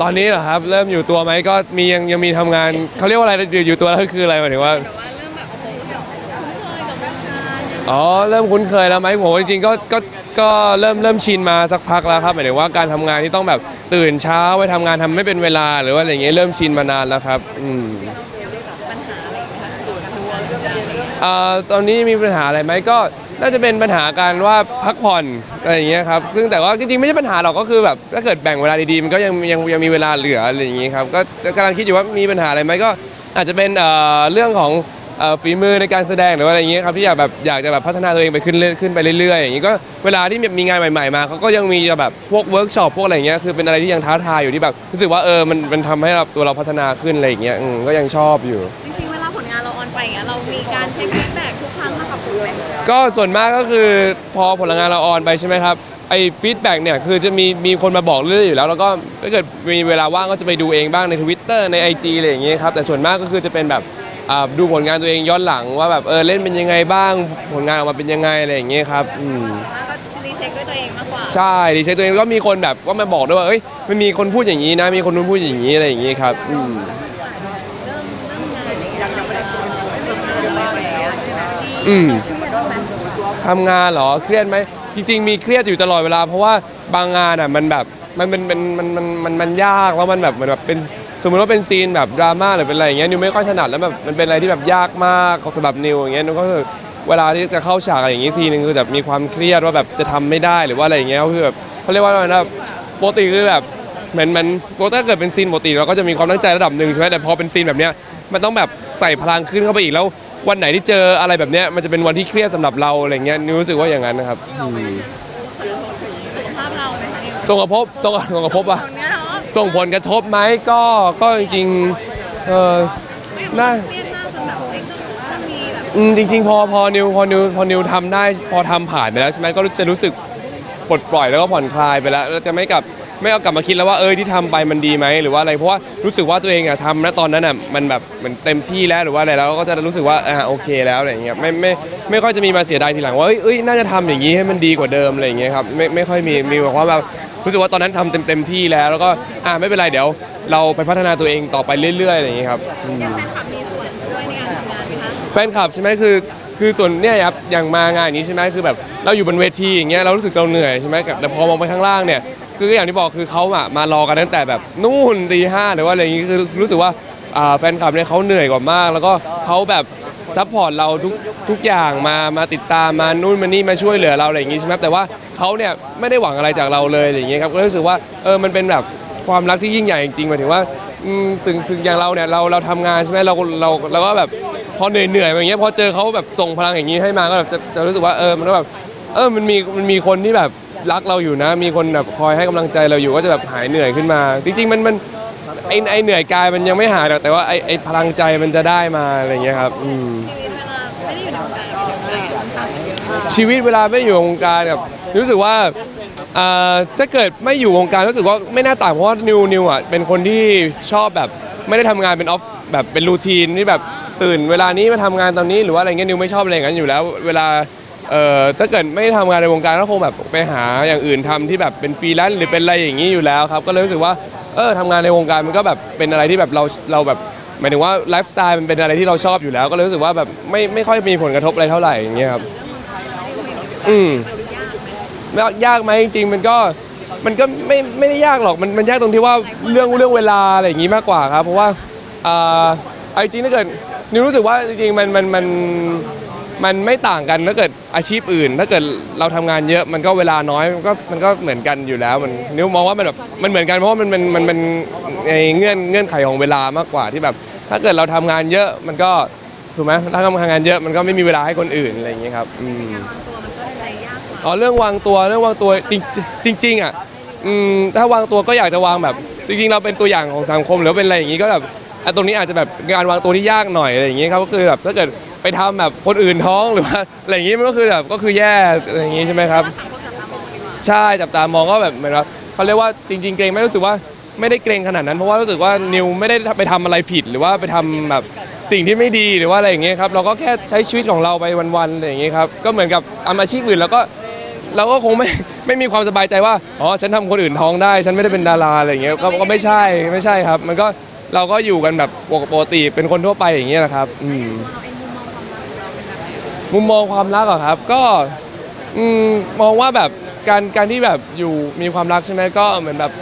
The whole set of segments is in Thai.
ตอนนี้เหรอครับ เริ่มอยู่ตัวไหมก็มียังยังมีทำงานเขาเรียกว่าอะไรอยู่อยู่ตัวแล้วคืออะไรหมายถึงว่าแต่ว่าเริ่มแบบโอ้โหแบบคุ้นเคยกับวงการอย่างอ๋อเริ่มคุ้นเคยแล้วไหมผมว่าจริงๆก็ก็ก็เริ่มเริ่มชินมาสักพักแล้วครับหมายถึงว่าการทำงานที่ต้องแบบตื่นเช้าไปทำงานทำไม่เป็นเวลาหรือว่าอะไรอย่างเงี้ยเริ่มชินมานานแล้วครับอืมปัญหาอะไรอย่างเงี้ยส่วนตัวเรื่องนี้อ่าตอนนี้มีปัญหาอะไรไหมก็ น่าจะเป็นปัญหาการว่าพักผ่อนอะไรอย่างเงี้ยครับซึ่งแต่ว่าจริงๆไม่ใช่ปัญหาหรอกก็คือแบบถ้าเกิดแบ่งเวลาดีๆมันก็ยังยังยังมีเวลาเหลืออะไรอย่างงี้ครับก็กำลังคิดอยู่ว่ามีปัญหาอะไรไหมก็อาจจะเป็นเอ่อเรื่องของเอ่อฝีมือในการแสดงหรือว่าอะไรอย่างเงี้ยครับที่อยากแบบอยากจะแบบพัฒนาตัวเองไปขึ้นเรื่อยขึ้นไปเรื่อยๆอย่างงี้ก็เวลาที่มีงานใหม่ๆมาเขาก็ยังมีแบบพวกเวิร์กช็อปพวกอะไรอย่างเงี้ยคือเป็นอะไรที่ยังท้าทายอยู่ที่แบบรู้สึกว่าเออมันมันทำให้เราตัวเราพัฒนาขึ้นอะไรอย่างเงี้ยอืมก็ยังชอบอยู่ จ ก็ส่วนมากก็คือพอผลงานเราออนไปใช่ไหมครับไอ้ฟีดแบ็กเนี่ยคือจะมีมีคนมาบอกเรื่อยๆอยู่แล้ว แล้วก็ถ้าเกิดมีเวลาว่างก็จะไปดูเองบ้างใน Twitter ใน IG อะไรอย่างเงี้ยครับแต่ส่วนมากก็คือจะเป็นแบบอ่าดูผลงานตัวเองย้อนหลังว่าแบบเออเล่นเป็นยังไงบ้างผลงานออกมาเป็นยังไงอะไรอย่างเงี้ยครับอืมแล้วก็รีเช็คด้วยตัวเองมากกว่า ใช่ดีเช็คตัวเองก็มีคนแบบก็มาบอกด้วยว่าเอ้ยมันมีคนพูดอย่างนี้นะ มีคนนู้นพูดอย่างนี้อะไรอย่างงี้ครับอืมเริ่มเริ่มงานอย่างเงี้ยยังไม่ ทำงานเหรอเครียดไหมจริง ๆ มีเครียดอยู่ตลอดเวลา เพราะว่าบางงานอะมันแบบมันเป็นเป็นมันมันมันมันยากแล้วมันแบบเหมือนแบบเป็นสมมติว่าเป็นซีนแบบดราม่าหรือเป็นอะไรอย่างเงี้ยนิวไม่ค่อยถนัดแล้วแบบมันเป็นอะไรที่แบบยากมากสำหรับนิวอย่างเงี้ยนิวก็คือเวลาที่จะเข้าฉากอะไรอย่างงี้ซีนหนึงคือแบบมีความเครียดว่าแบบจะทำไม่ได้หรือว่าอะไรอย่างเงี้ยก็คือแบบเขาเรียกว่าอะไรนะปกติคือแบบเหมือนมันปกติถ้าเกิดเป็นซีนปกติเราก็จะมีความตั้งใจระดับหนึ่งใช่ไหมแต่พอเป็นซีนแบบเนี้ยมันต้องแบบใส่พลังขึ้นเข้าไปอีกแล้ว วันไหนที่เจออะไรแบบเนี้ยมันจะเป็นวันที่เครียดสำหรับเราอะไรเงี้ยนิวรู้สึกว่าอย่างนั้นนะครับอืมสุขภาพเราไหมคะนี่ส่งกระทบส่งส่งกระทบอะ ตอนเนี้ยเนาะส่งผลกระทบไหมก็ก็จริงๆเออน่าเครียดมากจนแบบเอ้ยต้องต้องมีแบบอืมจริง ๆ พอพอนิวพอนิวพอนิวทำได้พอทำผ่านไปแล้วใช่ไหมก็จะรู้สึกปลดปล่อยแล้วก็ผ่อนคลายไปแล้วเราจะไม่กลับ ไม่เอากลับมาคิดแล้วว่าเออที่ทำไปมันดีไหมหรือว่าอะไรเพราะว่ารู้สึกว่าตัวเองอะทำณตอนนั้นอะมันแบบเหมือนเต็มที่แล้วหรือว่าอะไรแล้วก็จะรู้สึกว่าอ่าโอเคแล้วอะไรอย่างเงี้ยไม่ไม่ไม่ค่อยจะมีมาเสียดายทีหลังว่าเอ้ยเอ้ยน่าจะทำอย่างนี้ให้มันดีกว่าเดิมอะไรอย่างเงี้ยครับไม่ไม่ค่อยมีมีแบบว่าแบบรู้สึกว่าตอนนั้นทำเต็มเต็มที่แล้ว แล้วก็อ่าไม่เป็นไรเดี๋ยว เราไปพัฒนาตัวเองต่อไปเรื่อยๆอะไรอย่างเงี้ยครับอืมแฟนคลับมีส่วนช่วยในการทำงานไหมคะแฟนคลับใช่ไหมคือคือส่วนเนี่ยครับอย่างมางานอย่างนี้ใช่ไหมคือแบบเราอยู่บนเวทีอย่างเงี้ยเรารู้สึกเราเหนื่อยใช่ไหมแต่พอมองไปข้างล่างเนี่ย คืออย่างที่บอกคือเขาอะมารอกันตั้งแต่แบบนู่นตีห้าหรือว่าอะไรอย่างงี้คือรู้สึกว่าอ่าแฟนคลับเนี่ยเขาเหนื่อยกว่ามาก แล้วก็เขาแบบซัพพอร์ตเราทุกทุกอย่างมามาติดตามมานู่นมานี่มาช่วยเหลือเราอะไรอย่างงี้ใช่ไหมแต่ว่าเขาเนี่ยไม่ได้หวังอะไรจากเราเลยอะไรอย่างเงี้ยครับก็รู้สึกว่าเออมันเป็นแบบความรักที่ยิ่งใหญ่จริงๆหมายถึงว่าอืมถึงถึงอย่างเราเนี่ยเราเราทำงานใช่ไหมเราเราเราก็แบบพอเหนื่อยเหนื่อยๆอย่างเงี้ยพอเจอเขาแบบส่งพลังอย่างนี้ให้มาก็แบบจะจะรู้สึกว่าเออมันก็แบบเออมันมีมันมีคนที่แบบ รักเราอยู่นะ มีคนแบบคอยให้กำลังใจเราอยู่ก็จะแบบหายเหนื่อยขึ้นมา จริง ๆ มันมันไอไอเหนื่อยกายมันยังไม่หายหรอกแต่ว่าไอไอพลังใจมันจะได้มาอะไรอย่างเงี้ยครับอืม ชีวิตเวลาไม่ได้อยู่ในวงการเป็นยังไงบ้างคะชีวิตเวลาไม่อยู่วงการแบบรู้สึกว่าอ่าถ้าเกิดไม่อยู่วงการรู้สึกว่าไม่น่าต่างเพราะว่านิวนิวอะเป็นคนที่ชอบแบบไม่ได้ทำงานเป็นออฟแบบเป็นรูทีนที่แบบตื่น เวลานี้มาทำงานตอนนี้หรือว่าอะไรเงี้ยนิวไม่ชอบอะไรอย่างนั้นอยู่แล้ว เวลา เอ่อถ้าเกิดไม่ทำงานในวงการก็คงแบบไปหาอย่างอื่นทำที่แบบเป็นฟรีแลนซ์หรือเป็นอะไรอย่างนี้อยู่แล้วครับ ก็เลยรู้สึกว่าเออทำงานในวงการมันก็แบบเป็นอะไรที่แบบเราเราแบบหมายถึงว่าไลฟ์สไตล์มันเป็นอะไรที่เราชอบอยู่แล้ว ก็เลยรู้สึกว่าแบบไม่ไม่ค่อยมีผลกระทบอะไรเท่าไหร่อย่างเงี้ยครับอืม ยากยากไหมจริงๆมันก็มันก็ไม่ไม่ได้ยากหรอกมันมันยากตรงที่ว่าเรื่องเรื่องเวลาอะไรอย่างงี้มากกว่าครับ เพราะว่าอ่าเอาจริงๆถ้าเกิดนิวรู้สึกว่าจริงๆมันมันมัน มันไม่ต่างกันถ้าเกิดอาชีพอื่น ถ้าเกิดเราทำงานเยอะมันก็เวลาน้อยมันก็มันก็เหมือนกันอยู่แล้วมันนิวมองว่ามันแบบมันเหมือนกันเพราะว่ามันมันมันเป็นไอ้เงื่อนเงื่อนไขของเวลามากกว่าที่แบบ ถ้าเกิดเราทำงานเยอะมันก็ถูกไหมถ้าทำงานเยอะมันก็ไม่มีเวลาให้คนอื่นอะไรอย่างเงี้ยครับอืมอ๋อเรื่องวางตัวเรื่องวางตัวจริงจริงๆอะอืมถ้าวางตัวก็อยากจะวางแบบ จริงๆ เราเป็นตัวอย่างของสังคมหรือว่าเป็นอะไรอย่างนี้ก็แบบอะตรงนี้อาจจะแบบการวางตัวที่ยากหน่อยอะไรอย่างนี้ครับก็คือแบบถ้าเกิด ไปทำแบบคนอื่นท้องหรือว่าอะไรอย่างนี้มันก็คือแบบก็คือแย่อะไรอย่างนี้ใช่ไหมครับ ใช่จับตามองก็แบบเหมือนว่าเขาเรียกว่าจริง ๆ เกรงไม่รู้สึกว่าไม่ได้เกรงขนาดนั้น เพราะว่ารู้สึกว่านิวไม่ได้ไปทำอะไรผิด หรือว่าไปทำแบบสิ่งที่ไม่ดีหรือว่าอะไรอย่างเงี้ยครับเราก็แค่ใช้ชีวิตของเราไปวันๆอะไรอย่างเงี้ยครับก็เหมือนกับทำอาชีพอื่นแล้วก็เราก็คงไม่ ไม่มีความสบายใจว่าอ๋อฉันทำคนอื่นท้องได้ ฉันไม่ได้เป็นดาราอะไรอย่างเงี้ยก็ก็ไม่ใช่ไม่ใช่ครับ มันก็เราก็อยู่กันแบบปกติเป็นคนทั่วไปอย่างเงี้ยนะครับอืม เราเอง มุมมองความรักองเหนมุมมองครักเหรอครับ ก็อมองว่าแบบการการที่แบบอยู่มีความรักใช่ไหมก็เหมือนแบบ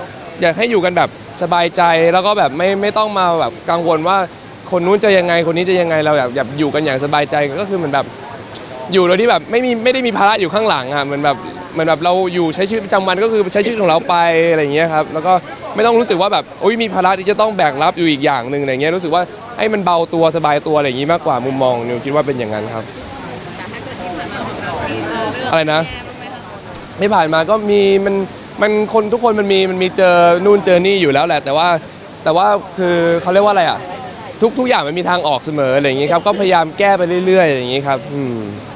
อยากให้อยู่กันแบบสบายใจแล้วก็แบบไม่ไม่ต้องมาแบบกังวลว่าคนนู้นจะยังไงคนนี้จะยังไงเราแบบอยากอยู่กันอย่างสบายใจก็คือเหมือนแบบอยู่โดยที่แบบไม่มีไม่ได้มีภาระอยู่ข้างหลังอะเหมือนแบบเหมือนแบบเราอยู่ใช้ชีวิตประจำวันก็คือใช้ชีวิตของเราไปอะไรอย่างเงี้ยครับแล้วก็ไม่ต้องรู้สึกว่าแบบโอ๊ยมีภาระที่จะต้องแบกรับอยู่อีกอย่างหนึ่งอะไรเงี้ยรู้สึกว่าให้มันเบาตัวสบายตัวอะไรอย่างงี้มากกว่ามุมมองนิวคิดว่าเป็นอย่างนั้นครับ ออเรื่องอะไรนะแย่บ้างไหมคะที่ผ่านมาก็มีมันมันคนทุกคนมันมีมันมีเจอนู่นเจอนี่อยู่แล้วแหละ แต่ว่าแต่ว่าคือเขาเรียกว่าอะไรอะทุกทุกอย่างมันมีทางออกเสมออะไรอย่างงี้ครับก็พยายามแก้ไปเรื่อยๆอย่างงี้ครับ อืมแ